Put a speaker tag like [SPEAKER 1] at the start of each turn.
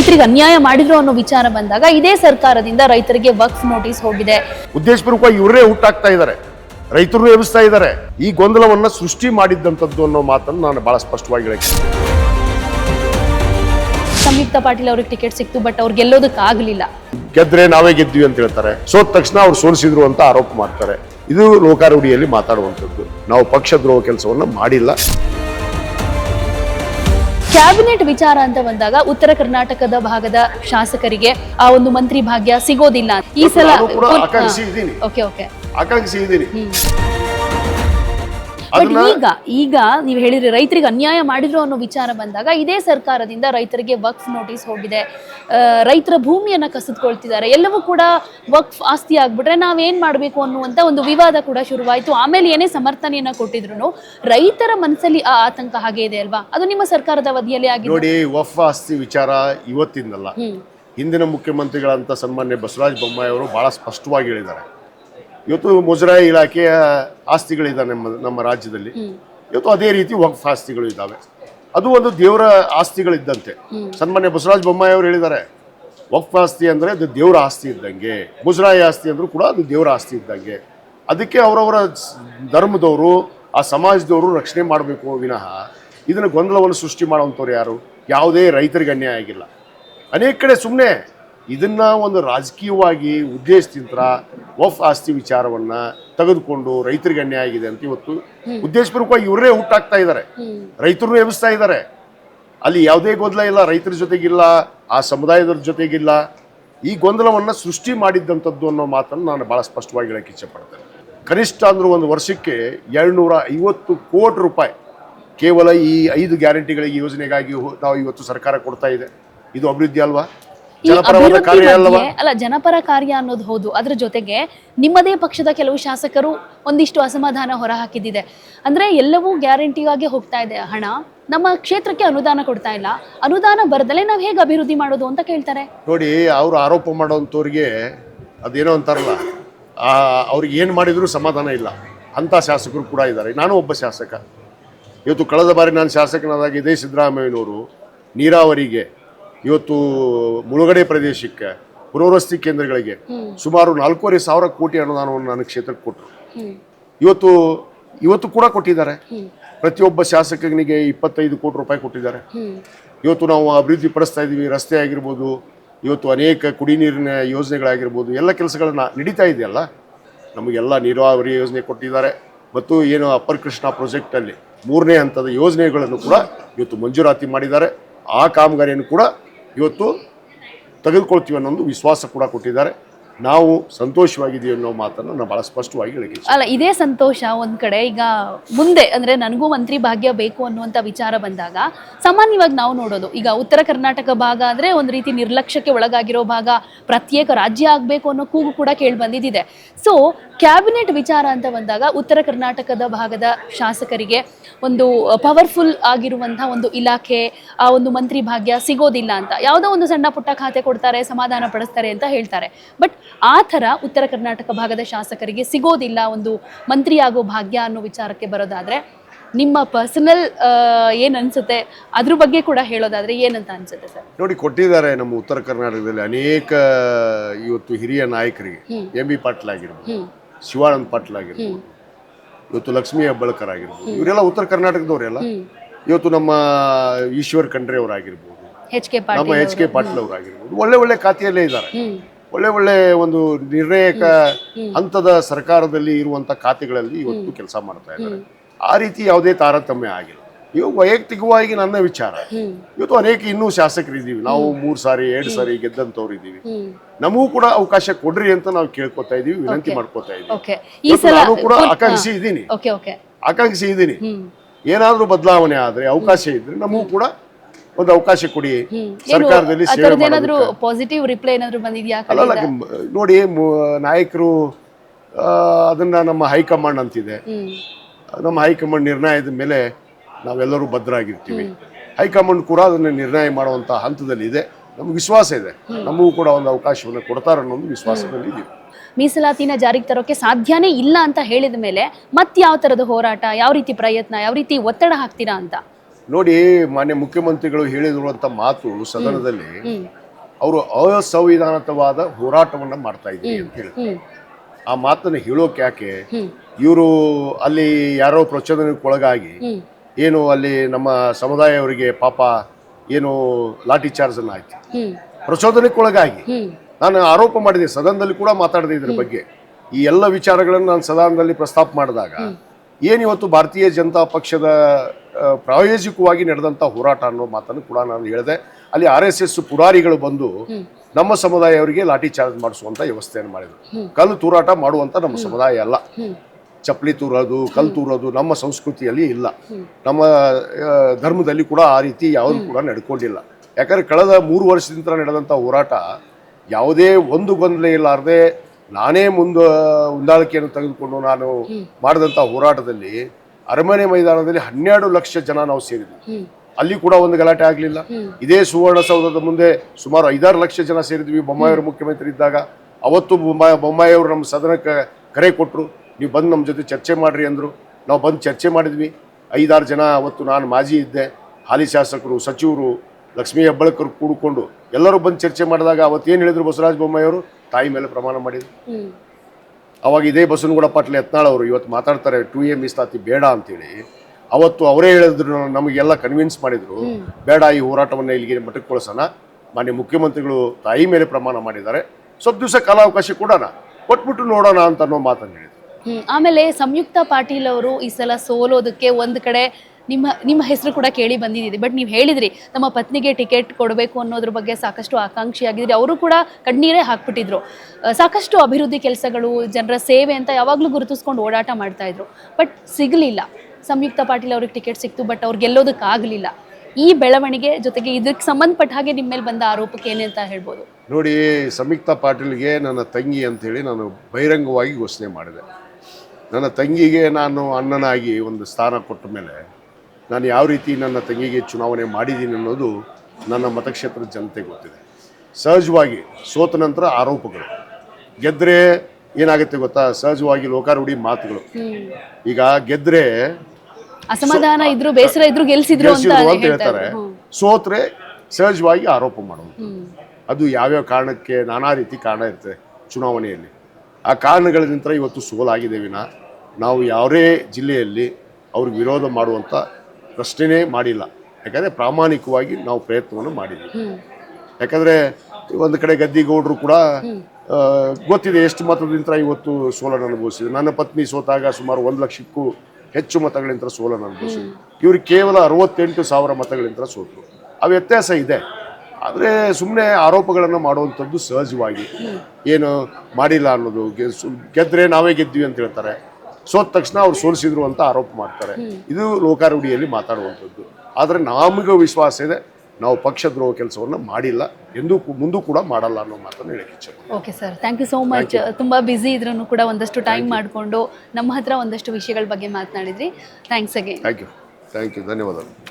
[SPEAKER 1] ರೈತರಿಗೆ ಅನ್ಯಾಯ ಮಾಡಿದ್ರು ಅನ್ನೋ ವಿಚಾರ ಬಂದಾಗ ಇದೇ ಸರ್ಕಾರದಿಂದ ರೈತರಿಗೆ ವಕ್ಸ್ ನೋಟಿಸ್ ಹೋಗಿದೆ.
[SPEAKER 2] ಉದ್ದೇಶಪೂರ್ವಕವಾಗಿ ಇವರೇ ಹುಟ್ಟಾಕ್ತಾ ಇದ್ದಾರೆ. ರೈತರು ಎಬ್ಬಿಸ್ತಾ ಇದ್ದಾರೆ. ಈ ಗೊಂದಲವನ್ನ ಸೃಷ್ಟಿ ಮಾಡಿದ್ದಂಥದ್ದು ಅನ್ನೋ ಮಾತನ್ನು ನಾನು ಬಹಳ ಸ್ಪಷ್ಟವಾಗಿ ಹೇಳಕ್ಕೆ
[SPEAKER 1] ಸಂಯುಕ್ತ ಪಾಟೀಲ್ ಅವ್ರಿಗೆ ಟಿಕೆಟ್ ಸಿಕ್ತು ಬಟ್ ಅವ್ರು ಗೆಲ್ಲೋದಕ್ಕಾಗಲಿಲ್ಲ
[SPEAKER 2] ಗೆದ್ರೆ ನಾವೇ ಗೆದ್ವಿ ಅಂತ ಹೇಳ್ತಾರೆ. ಸೋತ ತಕ್ಷಣ ಅವ್ರು ಸೋಲಿಸಿದ್ರು ಅಂತ ಆರೋಪ ಮಾಡ್ತಾರೆ. ಇದು ಲೋಕಾರೂಢಿಯಲ್ಲಿ ಮಾತಾಡುವಂಥದ್ದು. ನಾವು ಪಕ್ಷದ್ರೋಹ ಕೆಲಸವನ್ನ ಮಾಡಿಲ್ಲ.
[SPEAKER 1] ಕ್ಯಾಬಿನೆಟ್ ವಿಚಾರ ಅಂತ ಬಂದಾಗ ಉತ್ತರ ಕರ್ನಾಟಕದ ಭಾಗದ ಶಾಸಕರಿಗೆ ಆ ಒಂದು ಮಂತ್ರಿ ಭಾಗ್ಯ ಸಿಗೋದಿಲ್ಲ. ಈ ಸಲ. Okay okay.
[SPEAKER 2] ಆಕಾಂಕ್ಷಿ ಇದ್ದೀನಿ
[SPEAKER 1] ಬಟ್ ಈಗ ಈಗ ನೀವು ಹೇಳಿದ್ರೆ ರೈತರಿಗೆ ಅನ್ಯಾಯ ಮಾಡಿದ್ರು ಅನ್ನೋ ವಿಚಾರ ಬಂದಾಗ ಇದೇ ಸರ್ಕಾರದಿಂದ ರೈತರಿಗೆ ವಕ್ಫ್ ನೋಟಿಸ್ ಹೋಗಿದೆ. ರೈತರ ಭೂಮಿಯನ್ನ ಕಸಿದ್ಕೊಳ್ತಿದ್ದಾರೆ. ಎಲ್ಲವೂ ಕೂಡ ವಕ್ಫ್ ಆಸ್ತಿ ಆಗ್ಬಿಟ್ರೆ ನಾವೇನ್ ಮಾಡಬೇಕು ಅನ್ನುವಂತ ಒಂದು ವಿವಾದ ಕೂಡ ಶುರುವಾಯಿತು. ಆಮೇಲೆ ಏನೇ ಸಮರ್ಥನೆಯನ್ನ ಕೊಟ್ಟಿದ್ರು ರೈತರ ಮನಸ್ಸಲ್ಲಿ ಆ ಆತಂಕ ಹಾಗೆ ಇದೆ ಅಲ್ವಾ? ಅದು ನಿಮ್ಮ ಸರ್ಕಾರದ ಅವಧಿಯಲ್ಲಿ ಆಗಿದೆ
[SPEAKER 2] ನೋಡಿ ವಫ್ ಆಸ್ತಿ ವಿಚಾರ ಇವತ್ತಿಂದಲ್ಲ. ಹಿಂದಿನ ಮುಖ್ಯಮಂತ್ರಿಗಳಂತ ಸನ್ಮಾನ್ಯ ಬಸವರಾಜ ಬೊಮ್ಮಾಯಿ ಅವರು ಬಹಳ ಸ್ಪಷ್ಟವಾಗಿ ಹೇಳಿದ್ದಾರೆ. ಇವತ್ತು ಮುಜರಾಯಿ ಇಲಾಖೆಯ ಆಸ್ತಿಗಳಿದೆ ನಮ್ಮ ನಮ್ಮ ರಾಜ್ಯದಲ್ಲಿ. ಇವತ್ತು ಅದೇ ರೀತಿ ವಕ್ಫ್ ಆಸ್ತಿಗಳು ಇದ್ದಾವೆ ಅದು ಒಂದು ದೇವರ ಆಸ್ತಿಗಳಿದ್ದಂತೆ. ಸನ್ಮಾನ್ಯ ಬಸವರಾಜ ಬೊಮ್ಮಾಯಿ ಅವರು ಹೇಳಿದ್ದಾರೆ. ವಕ್ಫ್ ಆಸ್ತಿ ಅಂದ್ರೆ ಅದು ದೇವರ ಆಸ್ತಿ ಇದ್ದಂಗೆ. ಮುಜರಾಯಿ ಆಸ್ತಿ ಅಂದರೂ ಕೂಡ ಅದು ದೇವರ ಆಸ್ತಿ ಇದ್ದಂಗೆ. ಅದಕ್ಕೆ ಅವರವರ ಧರ್ಮದವರು ಆ ಸಮಾಜದವರು ರಕ್ಷಣೆ ಮಾಡಬೇಕು ವಿನಃ ಇದನ್ನ ಗೊಂದಲವನ್ನು ಸೃಷ್ಟಿ ಮಾಡುವಂಥವ್ರು ಯಾರು? ಯಾವುದೇ ರೈತರಿಗೆ ಅನ್ಯಾಯ ಆಗಿಲ್ಲ. ಅನೇಕ ಕಡೆ ಸುಮ್ಮನೆ ಇದನ್ನ ಒಂದು ರಾಜಕೀಯವಾಗಿ ಉದ್ದೇಶದಿಂದ ವಫ್ ಆಸ್ತಿ ವಿಚಾರವನ್ನ ತೆಗೆದುಕೊಂಡು ರೈತರಿಗೆ ಅನ್ಯಾಯ ಆಗಿದೆ ಅಂತ ಇವತ್ತು ಉದ್ದೇಶಪೂರ್ವಕವಾಗಿ ಇವರೇ ಹುಟ್ಟಾಕ್ತಾ ಇದ್ದಾರೆ. ರೈತರು ಎಬ್ಬಿಸ್ತಾ ಇದ್ದಾರೆ. ಅಲ್ಲಿ ಯಾವುದೇ ಗೊಂದಲ ಇಲ್ಲ ರೈತರ ಜೊತೆಗಿಲ್ಲ ಆ ಸಮುದಾಯದ ಜೊತೆಗಿಲ್ಲ. ಈ ಗೊಂದಲವನ್ನ ಸೃಷ್ಟಿ ಮಾಡಿದ್ದಂಥದ್ದು ಅನ್ನೋ ಮಾತನ್ನು ನಾನು ಬಹಳ ಸ್ಪಷ್ಟವಾಗಿ ಹೇಳಕ್ಕೆ ಇಚ್ಛೆಪಡ್ತೇನೆ ಕನಿಷ್ಠ ಅಂದ್ರೆ ಒಂದು ವರ್ಷಕ್ಕೆ ಏಳ್ನೂರ ಐವತ್ತು ಕೋಟಿ ರೂಪಾಯಿ ಕೇವಲ ಈ ಐದು ಗ್ಯಾರಂಟಿಗಳಿಗೆ ಯೋಜನೆಗಾಗಿ ನಾವು ಇವತ್ತು ಸರ್ಕಾರ ಕೊಡ್ತಾ ಇದೆ. ಇದು ಅಭಿವೃದ್ಧಿ ಅಲ್ವಾ?
[SPEAKER 1] ಈ
[SPEAKER 2] ಜನಪರವಾದ
[SPEAKER 1] ಅಭಿವೃದ್ಧಿ
[SPEAKER 2] ಕಾರ್ಯ
[SPEAKER 1] ಬಗ್ಗೆ ಅಲ್ಲ ಜನಪರ ಕಾರ್ಯ ಅನ್ನೋದು ಹೌದು. ಅದ್ರ ಜೊತೆಗೆ ನಿಮ್ಮದೇ ಪಕ್ಷದ ಕೆಲವು ಶಾಸಕರು ಒಂದಿಷ್ಟು ಅಸಮಾಧಾನ ಹೊರಹಾಕಿದ್ದಿದೆ. ಅಂದ್ರೆ ಎಲ್ಲವೂ ಗ್ಯಾರಂಟಿಯಾಗಿ ಹೋಗ್ತಾ ಇದೆ ಹಣ. ನಮ್ಮ ಕ್ಷೇತ್ರಕ್ಕೆ ಅನುದಾನ ಕೊಡ್ತಾ ಇಲ್ಲ. ಅನುದಾನ ಬರದಲ್ಲೇ ನಾವು ಹೇಗೆ ಅಭಿವೃದ್ಧಿ ಮಾಡೋದು ಅಂತ ಕೇಳ್ತಾರೆ.
[SPEAKER 2] ನೋಡಿ ಅವರು ಆರೋಪ ಮಾಡೋವಂಥವ್ರಿಗೆ ಅದೇನೋ ಅಂತಾರಲ್ಲ ಆ, ಅವ್ರಿಗೆ ಏನು ಮಾಡಿದ್ರು ಸಮಾಧಾನ ಇಲ್ಲ. ಅಂಥ ಶಾಸಕರು ಕೂಡ ಇದ್ದಾರೆ. ನಾನು ಒಬ್ಬ ಶಾಸಕ. ಇವತ್ತು ಕಳೆದ ಬಾರಿ ನಾನು ಶಾಸಕನಾದಾಗ ಇದೇ ಸಿದ್ದರಾಮಯ್ಯನವರು ನೀರಾವರಿಗೆ ಇವತ್ತು ಮುಳುಗಡೆ ಪ್ರದೇಶಕ್ಕೆ ಪುನರ್ವಸತಿ ಕೇಂದ್ರಗಳಿಗೆ ಸುಮಾರು ನಾಲ್ಕೂವರೆ ಸಾವಿರ ಕೋಟಿ ಅನುದಾನವನ್ನು ನನ್ನ ಕ್ಷೇತ್ರಕ್ಕೆ ಕೊಟ್ಟರು ಇವತ್ತು ಇವತ್ತು ಕೂಡ ಕೊಟ್ಟಿದ್ದಾರೆ. ಪ್ರತಿಯೊಬ್ಬ ಶಾಸಕನಿಗೆ ಇಪ್ಪತ್ತೈದು ಕೋಟಿ ರೂಪಾಯಿ ಕೊಟ್ಟಿದ್ದಾರೆ. ಇವತ್ತು ನಾವು ಅಭಿವೃದ್ಧಿ ಪಡಿಸ್ತಾ ಇದ್ದೀವಿ, ರಸ್ತೆ ಆಗಿರ್ಬೋದು, ಇವತ್ತು ಅನೇಕ ಕುಡಿ ನೀರಿನ ಯೋಜನೆಗಳಾಗಿರ್ಬೋದು, ಎಲ್ಲ ಕೆಲಸಗಳನ್ನ ನಡೀತಾ ಇದೆಯಲ್ಲ? ನಮಗೆಲ್ಲ ನೀರಾವರಿ ಯೋಜನೆ ಕೊಟ್ಟಿದ್ದಾರೆ. ಮತ್ತು ಏನು ಅಪ್ಪರ್ ಕೃಷ್ಣ ಪ್ರಾಜೆಕ್ಟಲ್ಲಿ ಮೂರನೇ ಹಂತದ ಯೋಜನೆಗಳನ್ನು ಕೂಡ ಇವತ್ತು ಮಂಜೂರಾತಿ ಮಾಡಿದ್ದಾರೆ. ಆ ಕಾಮಗಾರಿಯನ್ನು ಕೂಡ ಇವತ್ತು ತೆಗೆದುಕೊಳ್ತೀವಿ ಅನ್ನೋ ಒಂದು ವಿಶ್ವಾಸ ಕೂಡ ಕೊಟ್ಟಿದ್ದಾರೆ. ನಾವು ಸಂತೋಷವಾಗಿದ್ದೀವಿ ಅನ್ನೋ ಮಾತನ್ನು ನಾನು ಭಾಳ ಸ್ಪಷ್ಟವಾಗಿ ಹೇಳಿದ್ದೀನಿ
[SPEAKER 1] ಅಲ್ಲ, ಇದೇ ಸಂತೋಷ ಒಂದು ಕಡೆ. ಈಗ ಮುಂದೆ ಅಂದ್ರೆ ನನಗೂ ಮಂತ್ರಿ ಭಾಗ್ಯ ಬೇಕು ಅನ್ನುವಂತ ವಿಚಾರ ಬಂದಾಗ ಸಾಮಾನ್ಯವಾಗಿ ನಾವು ನೋಡೋದು. ಈಗ ಉತ್ತರ ಕರ್ನಾಟಕ ಭಾಗ ಅಂದರೆ ಒಂದು ರೀತಿ ನಿರ್ಲಕ್ಷ್ಯಕ್ಕೆ ಒಳಗಾಗಿರೋ ಭಾಗ ಪ್ರತ್ಯೇಕ ರಾಜ್ಯ ಆಗಬೇಕು ಅನ್ನೋ ಕೂಗು ಕೂಡ ಕೇಳಿ ಬಂದಿದ್ದಿದೆ. ಸೊ ಕ್ಯಾಬಿನೆಟ್ ವಿಚಾರ ಅಂತ ಬಂದಾಗ ಉತ್ತರ ಕರ್ನಾಟಕದ ಭಾಗದ ಶಾಸಕರಿಗೆ ಒಂದು ಪವರ್ಫುಲ್ ಆಗಿರುವಂತಹ ಒಂದು ಇಲಾಖೆ ಆ ಒಂದು ಮಂತ್ರಿ ಭಾಗ್ಯ ಸಿಗೋದಿಲ್ಲ ಅಂತ. ಯಾವುದೋ ಒಂದು ಸಣ್ಣ ಪುಟ್ಟ ಖಾತೆ ಕೊಡ್ತಾರೆ ಸಮಾಧಾನ ಪಡಿಸ್ತಾರೆ ಅಂತ ಹೇಳ್ತಾರೆ. ಬಟ್ ಆ ಥರ ಉತ್ತರ ಕರ್ನಾಟಕ ಭಾಗದ ಶಾಸಕರಿಗೆ ಸಿಗೋದಿಲ್ಲ ಒಂದು ಮಂತ್ರಿ ಆಗೋ ಭಾಗ್ಯ ಅನ್ನೋ ವಿಚಾರಕ್ಕೆ ಬರೋದಾದರೆ ನಿಮ್ಮ ಪರ್ಸನಲ್ ಏನು ಅನಿಸುತ್ತೆ? ಅದ್ರ ಬಗ್ಗೆ ಕೂಡ ಹೇಳೋದಾದರೆ ಏನಂತ ಅನಿಸುತ್ತೆ ಸರ್?
[SPEAKER 2] ನೋಡಿ ಕೊಟ್ಟಿದ್ದಾರೆ ನಮ್ಮ ಉತ್ತರ ಕರ್ನಾಟಕದಲ್ಲಿ ಅನೇಕ ಇವತ್ತು ಹಿರಿಯ ನಾಯಕರಿಗೆ. ಎಂ ಬಿ ಪಾಟೀಲ್ ಆಗಿರ್ಬೋದು. ಶಿವಾನಂದ ಪಾಟೀಲ್ ಆಗಿರ್ಬೋದು ಇವತ್ತು ಲಕ್ಷ್ಮೀ ಹೆಬ್ಬಳ್ಕರ್ ಆಗಿರ್ಬೋದು ಇವರೆಲ್ಲ ಉತ್ತರ ಕರ್ನಾಟಕದವರೆಲ್ಲ ಇವತ್ತು ನಮ್ಮ ಈಶ್ವರ್ ಖಂಡ್ರೆ ಅವರಾಗಿರ್ಬೋದು ನಮ್ಮ ಎಚ್ ಕೆ ಪಾಟೀಲ್ ಅವರಾಗಿರ್ಬೋದು ಒಳ್ಳೆ ಒಳ್ಳೆ ಖಾತೆಯಲ್ಲೇ ಇದ್ದಾರೆ. ಒಳ್ಳೆ ಒಳ್ಳೆ ಒಂದು ನಿರ್ಣಾಯಕ ಹಂತದ ಸರ್ಕಾರದಲ್ಲಿ ಇರುವಂತ ಖಾತೆಗಳಲ್ಲಿ ಇವತ್ತು ಕೆಲಸ ಮಾಡ್ತಾ ಇದ್ದಾರೆ. ಆ ರೀತಿ ಯಾವುದೇ ತಾರತಮ್ಯ ಆಗಿಲ್ಲ. ಇವಾಗ ವೈಯಕ್ತಿಕವಾಗಿ ನನ್ನ ವಿಚಾರ. ಇವತ್ತು ಅನೇಕ ಇನ್ನೂ ಶಾಸಕರಿದ್ದೀವಿ. ನಾವು ಮೂರ್ ಸಾರಿ ಎರಡು ಸಾರಿ ಗೆದ್ದಂತವ್ರು ಇದ್ದೀವಿ ನಮಗೂ ಕೂಡ ಅವಕಾಶ ಕೊಡ್ರಿ ಅಂತ ನಾವು ಕೇಳ್ಕೊತಾ ಇದೀವಿ ವಿನಂತಿ ಮಾಡ್ಕೊತಾ ಇದೀವಿ ನಾನು ಕೂಡ ಆಕಾಂಕ್ಷಿ ಇದ್ದೀನಿ. ಆಕಾಂಕ್ಷಿ ಇದ್ದೀನಿ. ಏನಾದ್ರೂ ಬದಲಾವಣೆ ಆದ್ರೆ ಅವಕಾಶ ಇದ್ರೆ ನಮಗೂ ಕೂಡ ಒಂದು ಅವಕಾಶ ಕೊಡಿ. ಸರ್ಕಾರದಲ್ಲಿ ಸೇವೆ
[SPEAKER 1] ಪಾಸಿಟಿವ್ ರಿಪ್ಲೈ ಏನಾದ್ರು ಬಂದಿದ್ಯಾ?
[SPEAKER 2] ಮ್- ನೋಡಿ ನಾಯಕರು ಅದನ್ನ ನಮ್ಮ ಹೈಕಮಾಂಡ್ ಅಂತಿದೆ. ನಮ್ಮ ಹೈಕಮಾಂಡ್ ನಿರ್ಣಯದ ಮೇಲೆ ನಾವೆಲ್ಲರೂ ಭದ್ರಾಗಿರ್ತೀವಿ. ಹೈಕಮಾಂಡ್ ಕೂಡ ಅದನ್ನು ನಿರ್ಣಯ ಮಾಡುವಂತಹ ಹಂತದಲ್ಲಿ ಇದೆ. ನಮ್ಗೆ ವಿಶ್ವಾಸ ಇದೆ. ನಮಗೂ ಕೂಡ ಒಂದು ಅವಕಾಶವನ್ನು ಕೊಡ್ತಾರೆ ಅನ್ನೋ ಒಂದು ವಿಶ್ವಾಸದಲ್ಲಿ ಇದೆ
[SPEAKER 1] ಮೀಸಲಾತಿನ ಜಾರಿಗೆ ತರೋಕೆ ಸಾಧ್ಯನೇ ಇಲ್ಲ ಅಂತ ಹೇಳಿದ ಮೇಲೆ ಯಾವ ತರದ ಹೋರಾಟ ಯಾವ ರೀತಿ ಪ್ರಯತ್ನ ಯಾವ ರೀತಿ ಒತ್ತಡ ಹಾಕ್ತೀರಾ ಅಂತ?
[SPEAKER 2] ನೋಡಿ ಮಾನ್ಯ ಮುಖ್ಯಮಂತ್ರಿಗಳು ಹೇಳಿರುವಂತ ಮಾತು ಸದನದಲ್ಲಿ ಅವರು ಅಸಂವಿಧಾನಿತವಾದ ಹೋರಾಟವನ್ನ ಮಾಡ್ತಾ ಇದ್ದೀವಿ ಅಂತ ಹೇಳಿ ಆ ಮಾತನ್ನ ಹೇಳೋಕೆ ಯಾಕೆ? ಇವರು ಅಲ್ಲಿ ಯಾರೋ ಪ್ರಚೋದನೆಗೊಳಗಾಗಿ ಏನು ಅಲ್ಲಿ ನಮ್ಮ ಸಮುದಾಯವರಿಗೆ ಪಾಪ ಏನು ಲಾಠಿ ಚಾರ್ಜ್ ಅನ್ನ ಆಯ್ತು
[SPEAKER 1] ಪ್ರಚೋದನೆಕ್ಕೊಳಗಾಗಿ
[SPEAKER 2] ಪ್ರಚೋದನೆಗೊಳಗಾಗಿ ನಾನು ಆರೋಪ ಮಾಡಿದೆ ಸದನದಲ್ಲಿ ಕೂಡ ಮಾತಾಡಿದೆ ಇದ್ರ ಬಗ್ಗೆ. ಈ ಎಲ್ಲ ವಿಚಾರಗಳನ್ನು ನಾನು ಸದನದಲ್ಲಿ ಪ್ರಸ್ತಾಪ ಮಾಡಿದಾಗ ಏನಿವತ್ತು ಇವತ್ತು ಭಾರತೀಯ ಜನತಾ ಪಕ್ಷದ ಪ್ರಾಯೋಜಿಕವಾಗಿ ನಡೆದಂಥ ಹೋರಾಟ ಅನ್ನೋ ಮಾತನ್ನು ಕೂಡ ನಾನು ಹೇಳಿದೆ. ಅಲ್ಲಿ ಆರ್ ಎಸ್ ಎಸ್ ಪುರಾರಿಗಳು ಬಂದು ನಮ್ಮ ಸಮುದಾಯವರಿಗೆ ಲಾಠಿ ಚಾರ್ಜ್ ಮಾಡಿಸುವಂತ ವ್ಯವಸ್ಥೆಯನ್ನು ಮಾಡಿದರು. ಕಲ್ಲು ತೂರಾಟ ಮಾಡುವಂತ ನಮ್ಮ ಸಮುದಾಯ ಅಲ್ಲ. ಚಪ್ಪಲಿ ತೂರೋದು ಕಲ್ ತೂರೋದು ನಮ್ಮ ಸಂಸ್ಕೃತಿಯಲ್ಲಿ ಇಲ್ಲ. ನಮ್ಮ ಧರ್ಮದಲ್ಲಿ ಕೂಡ ಆ ರೀತಿ ಯಾವುದು ಕೂಡ ನಡ್ಕೊಂಡಿಲ್ಲ. ಯಾಕಂದ್ರೆ ಕಳೆದ ಮೂರು ವರ್ಷದಿಂದ ನಡೆದಂಥ ಹೋರಾಟ ಯಾವುದೇ ಒಂದು ಗೊಂದಲ ಇಲ್ಲಾರದೆ ನಾನೇ ಮುಂದ ಹೊಂದಾಣಿಕೆಯನ್ನು ತೆಗೆದುಕೊಂಡು ನಾನು ಮಾಡಿದಂಥ ಹೋರಾಟದಲ್ಲಿ ಅರಮನೆ ಮೈದಾನದಲ್ಲಿ ಹನ್ನೆರಡು ಲಕ್ಷ ಜನ ನಾವು ಸೇರಿದ್ವಿ. ಅಲ್ಲಿ ಕೂಡ ಒಂದು ಗಲಾಟೆ ಆಗಲಿಲ್ಲ. ಇದೇ ಸುವರ್ಣಸೌಧದ ಮುಂದೆ ಸುಮಾರು ಐದಾರು ಲಕ್ಷ ಜನ ಸೇರಿದ್ವಿ. ಬೊಮ್ಮಾಯಿಯವರು ಮುಖ್ಯಮಂತ್ರಿ ಇದ್ದಾಗ ಅವತ್ತು ಬೊಮ್ಮಾಯಿ ಬೊಮ್ಮಾಯಿಯವರು ನಮ್ಮ ಸದನಕ್ಕೆ ಕರೆ ಕೊಟ್ಟರು ನೀವು ಬಂದು ನಮ್ಮ ಜೊತೆ ಚರ್ಚೆ ಮಾಡ್ರಿ ಅಂದರು. ನಾವು ಬಂದು ಚರ್ಚೆ ಮಾಡಿದ್ವಿ. ಐದಾರು ಜನ ಅವತ್ತು ನಾನು ಮಾಜಿ ಇದ್ದೆ. ಹಾಲಿ ಶಾಸಕರು ಸಚಿವರು ಲಕ್ಷ್ಮೀ ಹೆಬ್ಬಳಕರು ಕೂಡಿಕೊಂಡು ಎಲ್ಲರೂ ಬಂದು ಚರ್ಚೆ ಮಾಡಿದಾಗ ಅವತ್ತೇನು ಹೇಳಿದರು ಬಸವರಾಜ ಬೊಮ್ಮಾಯಿಯವರು ತಾಯಿ ಮೇಲೆ ಪ್ರಮಾಣ ಮಾಡಿದ್ರು. ಅವಾಗ ಇದೇ ಬಸವನಗೌಡ ಪಾಟೀಲ್ ಯತ್ನಾಳ್ ಅವರು ಇವತ್ತು ಮಾತಾಡ್ತಾರೆ ಟು ಎ ಮೀಸಲಾತಿ ಬೇಡ ಅಂತೇಳಿ. ಅವತ್ತು ಅವರೇ ಹೇಳಿದ್ರು ನಮಗೆಲ್ಲ ಕನ್ವಿನ್ಸ್ ಮಾಡಿದ್ರು. ಬೇಡ ಈ ಹೋರಾಟವನ್ನು ಇಲ್ಲಿಗೆ ಮಟ್ಟಕ್ಕೊಳಿಸೋಣ. ಮಾನ್ಯ ಮುಖ್ಯಮಂತ್ರಿಗಳು ತಾಯಿ ಮೇಲೆ ಪ್ರಮಾಣ ಮಾಡಿದ್ದಾರೆ. ಸ್ವಲ್ಪ ದಿವಸ ಕಾಲಾವಕಾಶ ಕೊಡೋಣ. ಕೊಟ್ಬಿಟ್ಟು ನೋಡೋಣ ಅಂತ ಅನ್ನೋ ಮಾತನ್ನು ಹೇಳಿದ್ರು.
[SPEAKER 1] ಆಮೇಲೆ ಸಂಯುಕ್ತ ಪಾಟೀಲ್ ಅವರು ಈ ಸಲ ಸೋಲೋದಕ್ಕೆ ಒಂದ್ ಕಡೆ ನಿಮ್ಮ ನಿಮ್ಮ ಹೆಸರು ಕೂಡ ಕೇಳಿ ಬಂದಿದೆ ಬಟ್ ನೀವು ಹೇಳಿದ್ರಿ ನಮ್ಮ ಪತ್ನಿಗೆ ಟಿಕೆಟ್ ಕೊಡಬೇಕು ಅನ್ನೋದ್ರ ಬಗ್ಗೆ ಸಾಕಷ್ಟು ಆಕಾಂಕ್ಷಿಯಾಗಿದ್ರಿ. ಅವರು ಕೂಡ ಕಣ್ಣೀರೇ ಹಾಕ್ಬಿಟ್ಟಿದ್ರು. ಸಾಕಷ್ಟು ಅಭಿವೃದ್ಧಿ ಕೆಲಸಗಳು, ಜನರ ಸೇವೆ ಅಂತ ಯಾವಾಗಲೂ ಗುರುತಿಸ್ಕೊಂಡು ಓಡಾಟ ಮಾಡ್ತಾ ಇದ್ರು. ಬಟ್ ಸಿಗಲಿಲ್ಲ. ಸಂಯುಕ್ತ ಪಾಟೀಲ್ ಅವ್ರಿಗೆ ಟಿಕೆಟ್ ಸಿಕ್ತು ಬಟ್ ಅವ್ರು ಗೆಲ್ಲೋದಕ್ಕಾಗಲಿಲ್ಲ ಈ ಬೆಳವಣಿಗೆ ಜೊತೆಗೆ ಇದಕ್ಕೆ ಸಂಬಂಧಪಟ್ಟ ಹಾಗೆ ನಿಮ್ಮ ಮೇಲೆ ಬಂದ ಆರೋಪಕ್ಕೆ ಏನೇ ಅಂತ ಹೇಳ್ಬೋದು.
[SPEAKER 2] ನೋಡಿ, ಸಂಯುಕ್ತ ಪಾಟೀಲ್ಗೆ ನನ್ನ ತಂಗಿ ಅಂತೇಳಿ ನಾನು ಬಹಿರಂಗವಾಗಿ ಘೋಷಣೆ ಮಾಡಿದೆ. ನನ್ನ ತಂಗಿಗೆ ನಾನು ಅಣ್ಣನಾಗಿ ಒಂದು ಸ್ಥಾನ ಕೊಟ್ಟ ಮೇಲೆ ನಾನು ಯಾವ ರೀತಿ ನನ್ನ ತಂಗಿಗೆ ಚುನಾವಣೆ ಮಾಡಿದ್ದೀನಿ ಅನ್ನೋದು ನನ್ನ ಮತಕ್ಷೇತ್ರದ ಜನತೆ ಗೊತ್ತಿದೆ. ಸಹಜವಾಗಿ ಸೋತ ನಂತರ ಆರೋಪಗಳು. ಗೆದ್ದರೆ ಏನಾಗುತ್ತೆ ಗೊತ್ತಾ? ಸಹಜವಾಗಿ ಲೋಕಾರೂಢಿ ಮಾತುಗಳು. ಈಗ ಗೆದ್ರೆ
[SPEAKER 1] ಅಸಮಾಧಾನ ಇದ್ರು ಬೇಸರ ಇದ್ರು ಗೆಲ್ಸಿದ್ರು ಅಂತ
[SPEAKER 2] ಹೇಳ್ತಾರೆ. ಸೋತ್ರೆ ಸಹಜವಾಗಿ ಆರೋಪ ಮಾಡೋದು. ಅದು ಯಾವ್ಯಾವ ಕಾರಣಕ್ಕೆ ನಾನಾ ರೀತಿ ಕಾರಣ ಇರ್ತದೆ ಚುನಾವಣೆಯಲ್ಲಿ. ಆ ಕಾರಣಗಳ ನಂತರ ಇವತ್ತು ಸೋಲಾಗಿದೆ ವಿನ. ನಾವು ಯಾವುದೇ ಜಿಲ್ಲೆಯಲ್ಲಿ ಅವ್ರಿಗೆ ವಿರೋಧ ಮಾಡುವಂಥ ಪ್ರಶ್ನೆನೇ ಮಾಡಿಲ್ಲ. ಯಾಕಂದರೆ ಪ್ರಾಮಾಣಿಕವಾಗಿ ನಾವು ಪ್ರಯತ್ನವನ್ನು ಮಾಡಿದ್ವಿ. ಯಾಕಂದರೆ ಒಂದು ಕಡೆ ಗದ್ದಿಗೌಡರು ಕೂಡ ಗೊತ್ತಿದೆ ಎಷ್ಟು ಮತದಿಂದ ಇವತ್ತು ಸೋಲನ್ನು ಅನುಭವಿಸಿದ್ರು. ನನ್ನ ಪತ್ನಿ ಸೋತಾಗ ಸುಮಾರು ಒಂದು ಲಕ್ಷಕ್ಕೂ ಹೆಚ್ಚು ಮತಗಳಿಂದ ಸೋಲನ್ನು ಅನುಭವಿಸಿದ್ರು. ಇವರು ಕೇವಲ ಅರವತ್ತೆಂಟು ಸಾವಿರ ಮತಗಳಿಂದ ಸೋತರು. ಆ ವ್ಯತ್ಯಾಸ ಇದೆ. ಆದರೆ ಸುಮ್ಮನೆ ಆರೋಪಗಳನ್ನು ಮಾಡುವಂಥದ್ದು ಸಹಜವಾಗಿ. ಏನು ಮಾಡಿಲ್ಲ ಅನ್ನೋದು. ಗೆದ್ದರೆ ನಾವೇ ಗೆದ್ವಿ ಅಂತ ಹೇಳ್ತಾರೆ. ಸೋತ ತಕ್ಷಣ ಅವ್ರು ಸೋಲಿಸಿದ್ರು ಅಂತ ಆರೋಪ ಮಾಡ್ತಾರೆ. ಇದು ಲೋಕಾರೂಢಿಯಲ್ಲಿ ಮಾತಾಡುವಂಥದ್ದು. ಆದರೆ ನಮಗೂ ವಿಶ್ವಾಸ ಇದೆ. ನಾವು ಪಕ್ಷದ್ರೋಹ ಕೆಲಸವನ್ನು ಮಾಡಿಲ್ಲ. ಎಂದೂ ಮುಂದೆ ಕೂಡ ಮಾಡಲ್ಲ ಅನ್ನೋ ಮಾತನ್ನು ಹೇಳಕ್ಕೆ ಇಚ್ಛೆ
[SPEAKER 1] okay sir thank you so much ತುಂಬ ಬ್ಯುಸಿ ಇದ್ರೂ ಕೂಡ ಒಂದಷ್ಟು ಟೈಮ್ ಮಾಡಿಕೊಂಡು ನಮ್ಮ ಹತ್ರ ಒಂದಷ್ಟು ವಿಷಯಗಳ ಬಗ್ಗೆ ಮಾತನಾಡಿದ್ರಿ. Thanks again
[SPEAKER 2] thank you thank you ಧನ್ಯವಾದಗಳು.